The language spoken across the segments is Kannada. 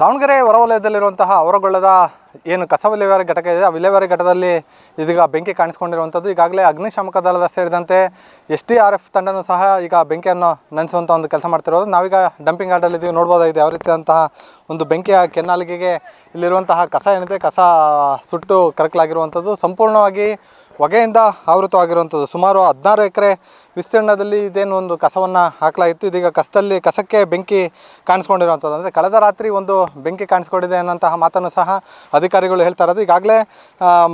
ದಾವಣಗೆರೆ ಹೊರವಲಯದಲ್ಲಿರುವಂತಹ ಅವರಗೊಳ್ಳದ ಏನು ಕಸ ವಿಲೇವಾರಿ ಘಟಕ ಇದೆ, ಆ ವಿಲೇವಾರಿ ಘಟದಲ್ಲಿ ಇದೀಗ ಬೆಂಕಿ ಕಾಣಿಸ್ಕೊಂಡಿರುವಂಥದ್ದು. ಈಗಾಗಲೇ ಅಗ್ನಿಶಾಮಕ ದಳದ ಸೇರಿದಂತೆ ಎಸ್ ಟಿ ಆರ್ ಎಫ್ ತಂಡನೂ ಸಹ ಈಗ ಬೆಂಕಿಯನ್ನು ನೆನೆಸುವಂಥ ಒಂದು ಕೆಲಸ ಮಾಡ್ತಿರೋದು. ನಾವೀಗ ಡಂಪಿಂಗ್ ಯಾರ್ಡಲ್ಲಿ ಇದೀವಿ ನೋಡ್ಬೋದಾಗಿದೆ ಯಾವ ರೀತಿಯಾದಂತಹ ಒಂದು ಬೆಂಕಿಯ ಕೆನ್ನಾಲಿಗೆಗೆ ಇಲ್ಲಿರುವಂತಹ ಕಸ ಏನಿದೆ, ಕಸ ಸುಟ್ಟು ಕರಕಲಾಗಿರುವಂಥದ್ದು. ಸಂಪೂರ್ಣವಾಗಿ ಹೊಗೆಯಿಂದ ಆವೃತವಾಗಿರುವಂಥದ್ದು. ಸುಮಾರು ಹದಿನಾರು ಎಕರೆ ವಿಸ್ತೀರ್ಣದಲ್ಲಿ ಇದೇನು ಒಂದು ಕಸವನ್ನು ಹಾಕಲಾಗಿತ್ತು. ಇದೀಗ ಕಸದಲ್ಲಿ, ಕಸಕ್ಕೆ ಬೆಂಕಿ ಕಾಣಿಸ್ಕೊಂಡಿರುವಂಥದ್ದು. ಅಂದರೆ ಕಳೆದ ರಾತ್ರಿ ಒಂದು ಬೆಂಕಿ ಕಾಣಿಸ್ಕೊಂಡಿದೆ ಅನ್ನೋಂತಹ ಮಾತನ್ನು ಸಹ ಅಧಿಕಾರಿಗಳು ಹೇಳ್ತಾ ಇರೋದು, ಈಗಾಗಲೇ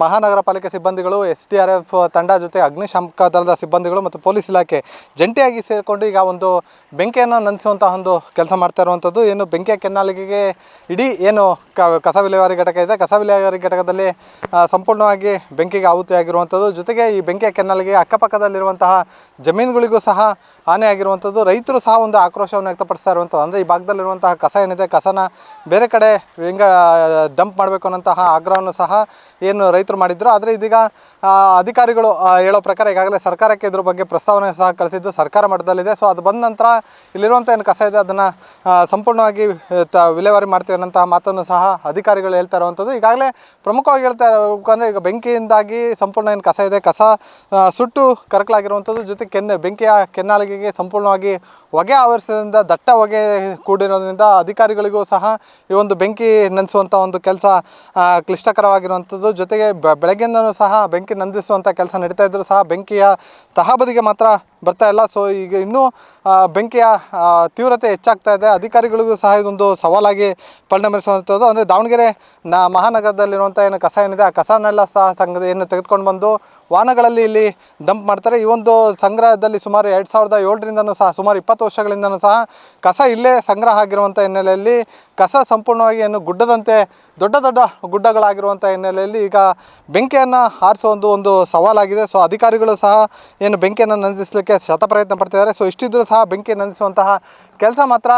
ಮಹಾನಗರ ಪಾಲಿಕೆ ಸಿಬ್ಬಂದಿಗಳು, ಎಸ್ ಡಿ ಆರ್ ಎಫ್ ತಂಡ ಜೊತೆ ಅಗ್ನಿಶಾಮಕ ದಳದ ಸಿಬ್ಬಂದಿಗಳು ಮತ್ತು ಪೊಲೀಸ್ ಇಲಾಖೆ ಜಂಟಿಯಾಗಿ ಸೇರಿಕೊಂಡು ಈಗ ಒಂದು ಬೆಂಕಿಯನ್ನು ನಂದಿಸುವಂತಹ ಒಂದು ಕೆಲಸ ಮಾಡ್ತಾ ಇರುವಂಥದ್ದು ಏನು ಬೆಂಕಿಯ ಕೆನ್ನಾಲಿಗೆಗೆ ಇಡೀ ಏನು ಕಸ ವಿಲೇವಾರಿ ಘಟಕ ಇದೆ. ಕಸ ವಿಲೇವಾರಿ ಘಟಕದಲ್ಲಿ ಸಂಪೂರ್ಣವಾಗಿ ಬೆಂಕಿಗೆ ಆಹುತಿಯಾಗಿರುವಂಥದ್ದು ಜೊತೆಗೆ ಈ ಬೆಂಕಿಯ ಕೆನ್ನಾಲಿಗೆ ಅಕ್ಕಪಕ್ಕದಲ್ಲಿರುವಂತಹ ಜಮೀನುಗಳಿಗೂ ಸಹ ಹಾನಿಯಾಗಿರುವಂಥದ್ದು ರೈತರು ಸಹ ಒಂದು ಆಕ್ರೋಶವನ್ನು ವ್ಯಕ್ತಪಡಿಸ್ತಾ ಇರುವಂಥದ್ದು ಅಂದರೆ ಈ ಭಾಗದಲ್ಲಿರುವಂತಹ ಕಸ ಏನಿದೆ, ಕಸನ ಬೇರೆ ಕಡೆ ಹೆಂಗ ಡಂಪ್ ಮಾಡಬೇಕು ಅನ್ನೋಂತಹ ಆಗ್ರಹವನ್ನು ಸಹ ಏನು ರೈತರು ಮಾಡಿದ್ರು. ಆದರೆ ಇದೀಗ ಅಧಿಕಾರಿಗಳು ಹೇಳೋ ಪ್ರಕಾರ ಈಗಾಗಲೇ ಸರ್ಕಾರಕ್ಕೆ ಇದ್ರ ಬಗ್ಗೆ ಪ್ರಸ್ತಾವನೆ ಸಹ ಕಳಿಸಿದ್ದು ಸರ್ಕಾರ ಮಟ್ಟದಲ್ಲಿದೆ. ಸೊ ಅದು ಬಂದ ನಂತರ ಇಲ್ಲಿರುವಂಥ ಏನು ಕಸ ಇದೆ, ಅದನ್ನು ಸಂಪೂರ್ಣವಾಗಿ ವಿಲೇವಾರಿ ಮಾಡ್ತೀವಿ ಅನ್ನೋಂತಹ ಮಾತನ್ನು ಸಹ ಅಧಿಕಾರಿಗಳು ಹೇಳ್ತಾ ಇರುವಂಥದ್ದು ಈಗಾಗಲೇ ಪ್ರಮುಖವಾಗಿ ಹೇಳ್ತಾ ಅಂದರೆ ಈಗ ಬೆಂಕಿಯಿಂದಾಗಿ ಸಂಪೂರ್ಣ ಏನು ಕಸ ಇದೆ, ಕಸ ಸುಟ್ಟು ಕರಕಲಾಗಿರುವಂಥದ್ದು ಜೊತೆ ಕೆನ್ನೆ, ಬೆಂಕಿಯ ಕೆನ್ನಾಲಿಗೆಗೆ ಸಂಪೂರ್ಣವಾಗಿ ಹೊಗೆ ಆವರಿಸೋದ್ರಿಂದ, ದಟ್ಟ ಹೊಗೆ ಕೂಡಿರೋದ್ರಿಂದ ಅಧಿಕಾರಿಗಳಿಗೂ ಸಹ ಈ ಒಂದು ಬೆಂಕಿ ನೆನೆಸುವಂಥ ಒಂದು ಕೆಲಸ ಕ್ಲಿಷ್ಟಕರವಾಗಿರುವಂಥದ್ದು. ಜೊತೆಗೆ ಬೆಳಗ್ಗೆಯಿಂದನೂ ಸಹ ಬೆಂಕಿ ನಂದಿಸುವಂಥ ಕೆಲಸ ನಡೀತಾ ಇದ್ದರೂ ಸಹ ಬೆಂಕಿಯ ತಹಬದಿಗೆ ಮಾತ್ರ ಬರ್ತಾ ಇಲ್ಲ. ಸೊ, ಈಗ ಇನ್ನೂ ಬೆಂಕಿಯ ತೀವ್ರತೆ ಹೆಚ್ಚಾಗ್ತಾ ಇದೆ. ಅಧಿಕಾರಿಗಳಿಗೂ ಸಹ ಇದೊಂದು ಸವಾಲಾಗಿ ಪರಿಣಮಿಸುವಂಥದ್ದು. ಅಂದರೆ ದಾವಣಗೆರೆ ನ, ಮಹಾನಗರದಲ್ಲಿರುವಂಥ ಏನು ಕಸ ಏನಿದೆ, ಆ ಕಸನೆಲ್ಲ ಸಹ ಸಂಘದ ಏನು ತೆಗೆದುಕೊಂಡು ಬಂದು ವಾಹನಗಳಲ್ಲಿ ಇಲ್ಲಿ ಡಂಪ್ ಮಾಡ್ತಾರೆ. ಈ ಒಂದು ಸಂಗ್ರಹದಲ್ಲಿ ಸುಮಾರು ಎರಡು ಸಾವಿರದ ಏಳರಿಂದನೂ ಸಹ, ಸುಮಾರು ಇಪ್ಪತ್ತು ವರ್ಷಗಳಿಂದನೂ ಸಹ ಕಸ ಇಲ್ಲೇ ಸಂಗ್ರಹ ಆಗಿರುವಂಥ ಹಿನ್ನೆಲೆಯಲ್ಲಿ ಕಸ ಸಂಪೂರ್ಣವಾಗಿ ಏನು ಗುಡ್ಡದಂತೆ ದೊಡ್ಡ ದೊಡ್ಡ ಗುಡ್ಡಗಳಾಗಿರುವಂಥ ಹಿನ್ನೆಲೆಯಲ್ಲಿ ಈಗ ಬೆಂಕಿಯನ್ನು ಹಾರಿಸೋ ಒಂದು ಒಂದು ಸವಾಲಾಗಿದೆ. ಸೊ ಅಧಿಕಾರಿಗಳು ಸಹ ಏನು ಬೆಂಕಿಯನ್ನು ನಂದಿಸಲಿಕ್ಕೆ ಶತ ಪ್ರಯತ್ನ ಪಡ್ತಿದ್ದಾರೆ. ಸೊ ಇಷ್ಟಿದ್ರೂ ಸಹ ಬೆಂಕಿ ನಂದಿಸುವಂತಹ ಕೆಲಸ ಮಾತ್ರ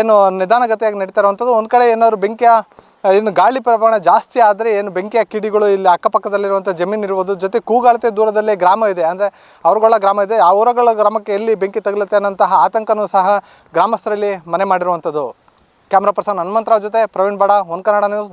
ಏನು ನಿಧಾನಗತಿಯಾಗಿ ನಡೀತಾ ಇರುವಂಥದ್ದು ಒಂದು ಕಡೆ ಏನಾದ್ರು ಬೆಂಕಿಯ ಏನು ಗಾಳಿ ಪ್ರಮಾಣ ಜಾಸ್ತಿ ಆದರೆ ಏನು ಬೆಂಕಿಯ ಕಿಡಿಗಳು ಇಲ್ಲಿ ಅಕ್ಕಪಕ್ಕದಲ್ಲಿರುವಂಥ ಜಮೀನು ಇರ್ಬೋದು, ಜೊತೆ ಕೂಗಾಳತೆ ದೂರದಲ್ಲೇ ಗ್ರಾಮ ಇದೆ. ಅಂದರೆ ಅವರುಗಳ ಗ್ರಾಮ ಇದೆ. ಆ ಅವರುಗಳ ಗ್ರಾಮಕ್ಕೆ ಎಲ್ಲಿ ಬೆಂಕಿ ತಗಲುತ್ತೆ ಅನ್ನೋಂತಹ ಆತಂಕನೂ ಸಹ ಗ್ರಾಮಸ್ಥರಲ್ಲಿ ಮನೆ ಮಾಡಿರುವಂಥದ್ದು. ಕ್ಯಾಮ್ರಾ ಪರ್ಸನ್ ಹನುಮಂತರಾವ್ ಜೊತೆ ಪ್ರವೀಣ್ ಬಡ ಒನ್ ಕನ್ನಡ ನ್ಯೂಸ್